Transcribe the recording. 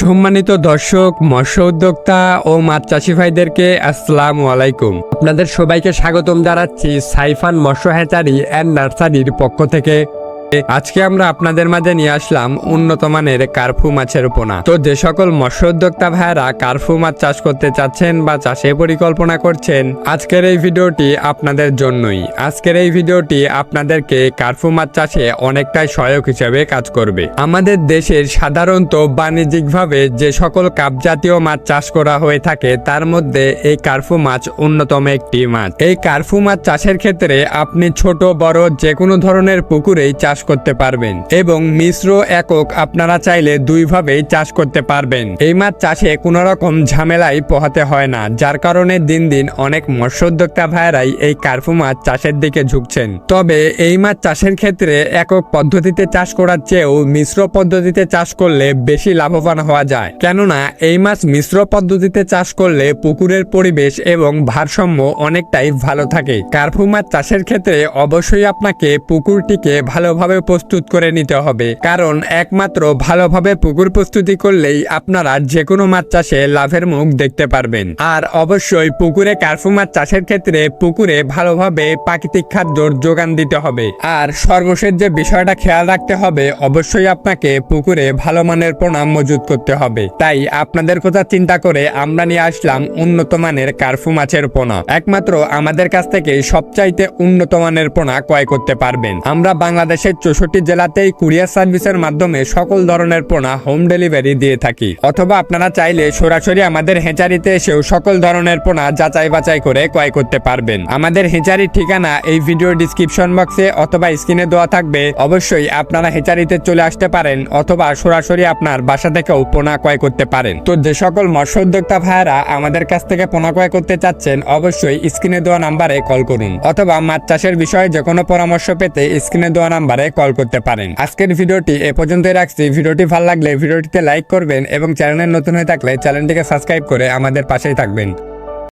সম্মানিত দর্শক, মৎস্য উদ্যোক্তা ও মাছ চাষি ভাইদেরকে আসসালাম আলাইকুম। আপনাদের সবাইকে স্বাগতম জানাচ্ছি সাইফান মৎস্য হ্যাচারি অ্যান্ড নার্সারির পক্ষ থেকে। আজকে আমরা আপনাদের মাঝে নিয়ে আসলাম উন্নত মানের কার্ফু মাছের পোনা তো যে সকল মৎস্য উদ্যোক্তা ভাইয়েরা কার্ফু মাছ চাষ করতে চাচ্ছেন বা চাষে পরিকল্পনা করছেন, আজকের এই ভিডিওটি আপনাদের জন্যই। আজকের এই ভিডিওটি আপনাদেরকে কার্ফু মাছ চাষে অনেকটাই সহায়ক হিসেবে কাজ করবে। আমাদের দেশের সাধারণত বাণিজ্যিকভাবে যে সকল কাপ জাতীয় মাছ চাষ করা হয়ে থাকে, তার মধ্যে এই কার্ফু মাছ অন্যতম একটি মাছ। এই কার্ফু মাছ চাষের ক্ষেত্রে আপনি ছোট, বড় যে কোনো ধরনের পুকুরেই চাষ করতে পারবেন। এবং মিশ্র একক আপনারা চাইলে দুইভাবেই চাষ করতে পারবেন। এই মাছ চাষে কোনো রকম ঝামেলাই পোহাতে হয় না, যার কারণে দিন দিন অনেক মৎস্য উদ্যোক্তা ভাইয়েরাই এই কার্ফু মাছ চাষের দিকে ঝুঁকছেন। তবে এই মাছ চাষের ক্ষেত্রে একক পদ্ধতিতে চাষ করার চেয়েও মিশ্র পদ্ধতিতে চাষ করলে বেশি লাভবান হওয়া যায়। কেননা, এই মাছ মিশ্র পদ্ধতিতে চাষ করলে পুকুরের পরিবেশ এবং ভারসাম্য অনেকটাই ভালো থাকে। কার্ফু মাছ চাষের ক্ষেত্রে অবশ্যই আপনাকে পুকুরটিকে ভালোভাবে প্রস্তুত করে নিতে হবে। কারণ একমাত্র ভালোভাবে পুকুর প্রস্তুতি করলেই আপনারা যে কোনো মাছ চাষে লাভের মুখ দেখতে পারবেন। আর অবশ্যই পুকুরে কার্ফু মাছ চাষের ক্ষেত্রে পুকুরে ভালোভাবে প্রাকৃতিক খাদ্যর যোগান দিতে হবে। আর সর্বশেষ যে বিষয়টা খেয়াল রাখতে হবে, অবশ্যই আপনাকে পুকুরে ভালো মানের পোনা মজুত করতে হবে। তাই আপনাদের কথা চিন্তা করে আমরা নিয়ে আসলাম উন্নত মানের কার্ফু মাছের পোনা। একমাত্র আমাদের কাছ থেকে সবচাইতে উন্নত মানের পোনা ক্রয় করতে পারবেন। আমরা বাংলাদেশের চৌষট্টি জেলাতেই কুরিয়ার সার্ভিসের মাধ্যমে সকল ধরনের পোনা হোম ডেলিভারি দিয়ে থাকি। অথবা আপনারা চাইলে সরাসরি আমাদের হেঁচারিতে এসেও সকল ধরনের পোনা যাচাই বাছাই করে ক্রয় করতে পারবেন। আমাদের হেঁচারির ঠিকানা এই ভিডিও ডিসক্রিপশন বক্সে অথবা স্ক্রিনে দেওয়া থাকবে। অবশ্যই আপনারা হেঁচারিতে চলে আসতে পারেন অথবা সরাসরি আপনার বাসা থেকেও পোনা ক্রয় করতে পারেন। তো যে সকল মৎস্য উদ্যোক্তা ভাইয়েরা আমাদের কাছ থেকে পোনা ক্রয় করতে চাচ্ছেন, অবশ্যই স্ক্রিনে দেওয়া নাম্বারে কল করুন। অথবা মাছ চাষের বিষয়ে যে কোনো পরামর্শ পেতে স্ক্রিনে দেওয়া নাম্বারে কল করতে পারেন। আজকের ভিডিওটি এ পর্যন্তই রাখছি। ভিডিওটি ভালো লাগলে ভিডিওটিতে লাইক করবেন এবং চ্যানেলে নতুন হয়ে থাকলে চ্যানেলটিকে সাবস্ক্রাইব করে আমাদের পাশেই থাকবেন।